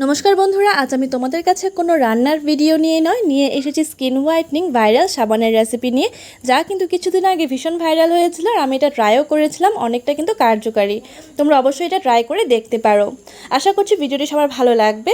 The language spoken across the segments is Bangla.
নমস্কার বন্ধুরা, আজ আমি তোমাদের কাছে কোনো রান্নার ভিডিও নিয়ে নয়, নিয়ে এসেছি স্কিন হোয়াইটনিং ভাইরাল সাবানের রেসিপি নিয়ে, যা কিন্তু কিছুদিন আগে ভীষণ ভাইরাল হয়েছিল আর আমি এটা ট্রাইও করেছিলাম, অনেকটা কিন্তু কার্যকারী। তোমরা অবশ্যই এটা ট্রাই করে দেখতে পারো। আশা করছি ভিডিওটি সবার ভালো লাগবে।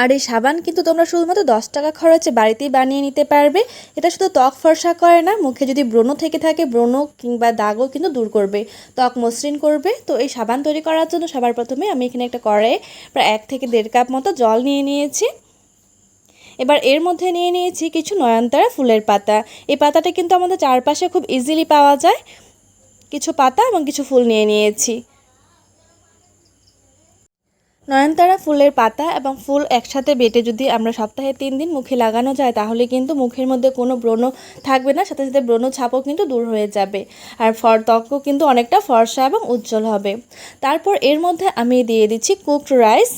আর এই সাবান কিন্তু তোমরা শুধুমাত্র দশ টাকা খরচে বাড়িতেই বানিয়ে নিতে পারবে। এটা শুধু ত্বক ফর্সা করে না, মুখে যদি ব্রণ থেকে থাকে, ব্রণ কিংবা দাগও কিন্তু দূর করবে, ত্বক মসৃণ করবে। তো এই সাবান তৈরি করার জন্য সবার প্রথমে আমি এখানে একটা কড়াইয়ে প্রায় এক থেকে দেড় কাপ মতো জল নিয়ে নিয়েছি। এবার এর মধ্যে নিয়ে নিয়েছি কিছু নয়নতারা ফুলের পাতা। এই পাতাটা কিন্তু আমাদের চারপাশে খুব ইজিলি পাওয়া যায়। কিছু পাতা এবং কিছু ফুল নিয়ে নিয়েছি। নয়নতারা ফুলের পাতা এবং ফুল একসাথে বেটে যদি আমরা সপ্তাহে তিন দিন মুখে লাগানো যায়, তাহলে কিন্তু মুখের মধ্যে কোনো ব্রণ থাকবে না, সাথে সাথে ব্রণ ছাপও কিন্তু দূর হয়ে যাবে। আর ফর ত্বকও কিন্তু অনেকটা ফর্সা এবং উজ্জ্বল হবে। তারপর এর মধ্যে আমি দিয়ে দিচ্ছি কুকড রাইস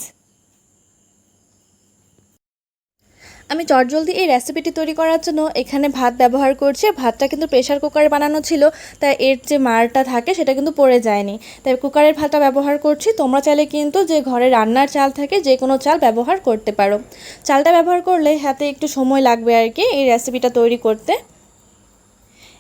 আমি চটজলদি এই রেসিপিটি তৈরি করার জন্য এখানে ভাত ব্যবহার করছি। ভাতটা কিন্তু প্রেশার কুকারে বানানো ছিল, তাই এর যে মারটা থাকে সেটা কিন্তু পড়ে যায়নি। তাই কুকারের ভাতটা ব্যবহার করছি। তোমরা চাইলে কিন্তু যে ঘরে রান্নার চাল থাকে যে কোনো চাল ব্যবহার করতে পারো। চালটা ব্যবহার করলে হাতে একটু সময় লাগবে আর কি এই রেসিপিটা তৈরি করতে।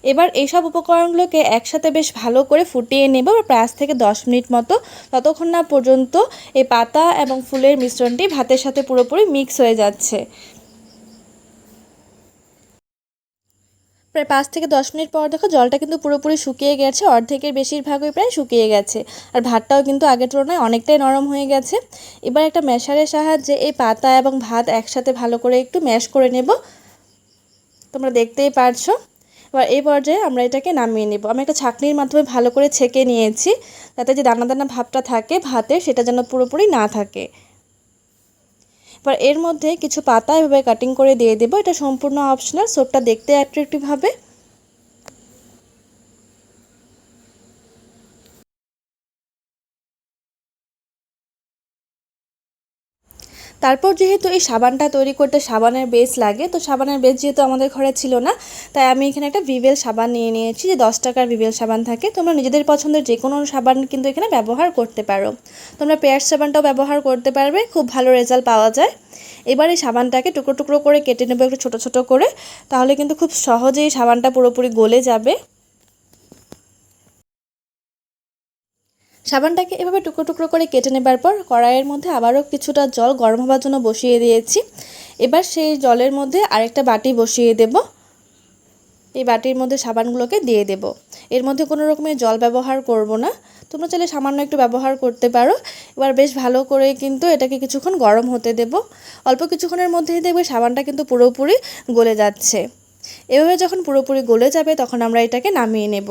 এবার এইসব উপকরণগুলোকে একসাথে বেশ ভালো করে ফুটিয়ে নেব পাঁচ থেকে দশ মিনিট মতো। ততক্ষণ না পর্যন্ত এই পাতা এবং ফুলের মিশ্রণটি ভাতের সাথে পুরোপুরি মিক্স হয়ে যাচ্ছে। প্রায় পাঁচ থেকে দশ মিনিট পর দেখো জলটা কিন্তু পুরোপুরি শুকিয়ে গেছে, অর্ধেকের বেশিরভাগই প্রায় শুকিয়ে গেছে। আর ভাতটাও কিন্তু আগের তুলনায় অনেকটাই নরম হয়ে গেছে। এবার একটা ম্যাশারের সাহায্যে এই পাতা এবং ভাত একসাথে ভালো করে একটু ম্যাশ করে নেব। তোমরা দেখতেই পারছ। এবার এই পর্যায়ে আমরা এটাকে নামিয়ে নেব। আমি একটা ছাঁকনির মাধ্যমে ভালো করে ছেঁকে নিয়েছি। যাতে যে দানা দানা ভাবটা থাকে ভাতে, সেটা যেন পুরোপুরি না থাকে। এবার এর মধ্যে কিছু পাতা এভাবে কাটিং করে দিয়ে দেবো। এটা সম্পূর্ণ অপশনাল সোপটা দেখতে অ্যাট্রাকটিভ হবে। তারপর যেহেতু এই সাবানটা তৈরি করতে সাবানের বেস লাগে, তো সাবানের বেস যেহেতু আমাদের ঘরে ছিল না, তাই আমি এখানে একটা ভিভেল সাবান নিয়ে নিয়েছি, যে দশ টাকার ভিভেল সাবান থাকে। তোমরা নিজেদের পছন্দের যে কোনো সাবান কিন্তু এখানে ব্যবহার করতে পারো। তোমরা পেয়ার সাবানটাও ব্যবহার করতে পারবে, খুব ভালো রেজাল্ট পাওয়া যায়। এবার এই সাবানটাকে টুকরো টুকরো করে কেটে নেব একটু ছোটো ছোটো করে, তাহলে কিন্তু খুব সহজেই সাবানটা পুরোপুরি গলে যাবে। সাবানটাকে এভাবে টুকরো টুকরো করে কেটে নেবার পর কড়াইয়ের মধ্যে আবারও কিছুটা জল গরম হবার জন্য বসিয়ে দিয়েছি। এবার সেই জলের মধ্যে আরেকটা বাটি বসিয়ে দেব। এই বাটির মধ্যে সাবানগুলোকে দিয়ে দেব। এর মধ্যে কোনো রকমের জল ব্যবহার করব না। তোমরা চাইলে সামান্য একটু ব্যবহার করতে পারো। এবার বেশ ভালো করে কিন্তু এটাকে কিছুক্ষণ গরম হতে দেব। অল্প কিছুক্ষণের মধ্যেই দেখবে সাবানটা কিন্তু পুরোপুরি গলে যাচ্ছে। এভাবে যখন পুরোপুরি গলে যাবে তখন আমরা এটাকে নামিয়ে নেব।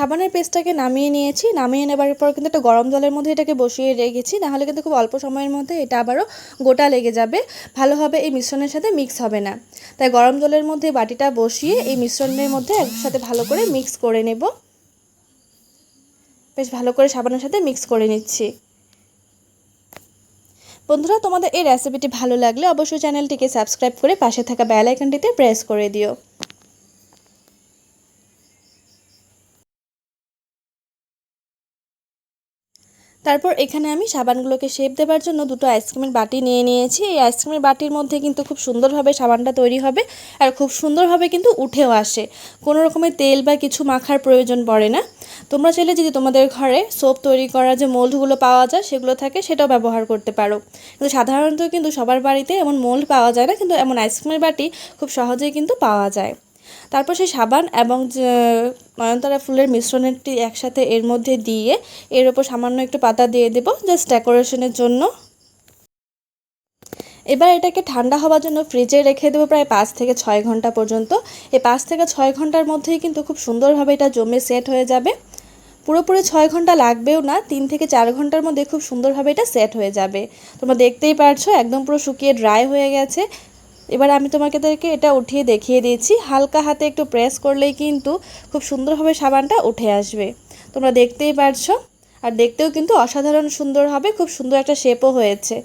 সাবানের পেস্টটাকে নামিয়ে নিয়েছি। নামিয়ে নেবার পর কিন্তু একটা গরম জলের মধ্যে এটাকে বসিয়ে রেখেছি। নাহলে কিন্তু খুব অল্প সময়ের মধ্যে এটা আবারও গোটা লেগে যাবে। ভালোভাবে এই মিশ্রণের সাথে মিক্স হবে না। তাই গরম জলের মধ্যে বাটিটা বসিয়ে এই মিশ্রণের মধ্যে একসাথে ভালো করে মিক্স করে নেব। বেশ ভালো করে সাবানের সাথে মিক্স করে নিচ্ছি। বন্ধুরা, তোমাদের এই রেসিপিটি ভালো লাগলে অবশ্যই চ্যানেলটিকে সাবস্ক্রাইব করে পাশে থাকা বেল আইকনটিতে প্রেস করে দিও। তারপর এখানে আমি সাবানগুলোকে শেপ দেবার জন্য দুটো আইসক্রিমের বাটি নিয়ে নিয়েছি। এই আইসক্রিমের বাটির মধ্যে কিন্তু খুব সুন্দরভাবে সাবানটা তৈরি হবে আর খুব সুন্দরভাবে কিন্তু উঠেও আসে। কোনো রকমের তেল বা কিছু মাখার প্রয়োজন পড়ে না। তোমরা চাইলে যদি তোমাদের ঘরে সোপ তৈরি করা যে মোল্ডগুলো পাওয়া যায়, সেগুলো থাকে, সেটাও ব্যবহার করতে পারো। কিন্তু সাধারণত কিন্তু সবার বাড়িতে এমন মোল্ড পাওয়া যায় না, কিন্তু এমন আইসক্রিমের বাটি খুব সহজেই কিন্তু পাওয়া যায়। তারপর সেই সাবান এবং নয়নতারা ফুলের মিশ্রণটি একসাথে এর মধ্যে দিয়ে এর ওপর সামান্য একটু পাতা দিয়ে দেব জাস্ট ডেকোরেশনের জন্য। এবার এটাকে ঠান্ডা হওয়ার জন্য ফ্রিজে রেখে দেবো প্রায় পাঁচ থেকে ছয় ঘণ্টা পর্যন্ত। এই পাঁচ থেকে ছয় ঘণ্টার মধ্যেই কিন্তু খুব সুন্দরভাবে এটা জমে সেট হয়ে যাবে। পুরোপুরি ছয় ঘণ্টা লাগবেও না, তিন থেকে চার ঘণ্টার মধ্যে খুব সুন্দরভাবে এটা সেট হয়ে যাবে। তোমরা দেখতেই পারছ, একদম পুরো শুকিয়ে ড্রাই হয়ে গেছে। এবার আমি তোমাদেরকে এটা উঠিয়ে দেখিয়ে দিয়েছি। হালকা হাতে একটু প্রেস করলেই কিন্তু খুব সুন্দরভাবে সাবানটা উঠে আসবে। তোমরা দেখতেই পারছ। আর দেখতেও কিন্তু অসাধারণ সুন্দর হবে, খুব সুন্দর একটা শেপও হয়েছে।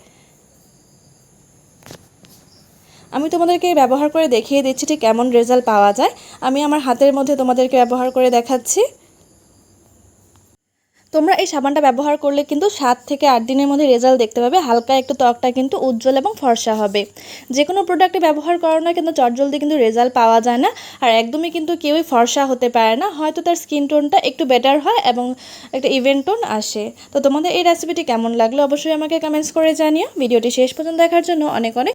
আমি তোমাদেরকে ব্যবহার করে দেখিয়ে দিচ্ছি ঠিক কেমন রেজাল্ট পাওয়া যায়। আমি আমার হাতের মধ্যে তোমাদেরকে ব্যবহার করে দেখাচ্ছি। তোমরা এই সাবানটা ব্যবহার করলে কিন্তু সাত থেকে আট দিনের মধ্যে রেজাল্ট দেখতে পাবে। হালকা একটু ত্বকটা কিন্তু উজ্জ্বল এবং ফর্সা হবে। যে কোনো প্রোডাক্টে ব্যবহার করো না কিন্তু চটজলদি কিন্তু রেজাল্ট পাওয়া যায় না। আর একদমই কিন্তু কেউই ফর্সা হতে পারে না। হয়তো তার স্কিন টোনটা একটু বেটার হয় এবং একটা ইভেন্ট টোন আসে। তো তোমাদের এই রেসিপিটি কেমন লাগল অবশ্যই আমাকে কমেন্টস করে জানিও। ভিডিওটি শেষ পর্যন্ত দেখার জন্য অনেক অনেক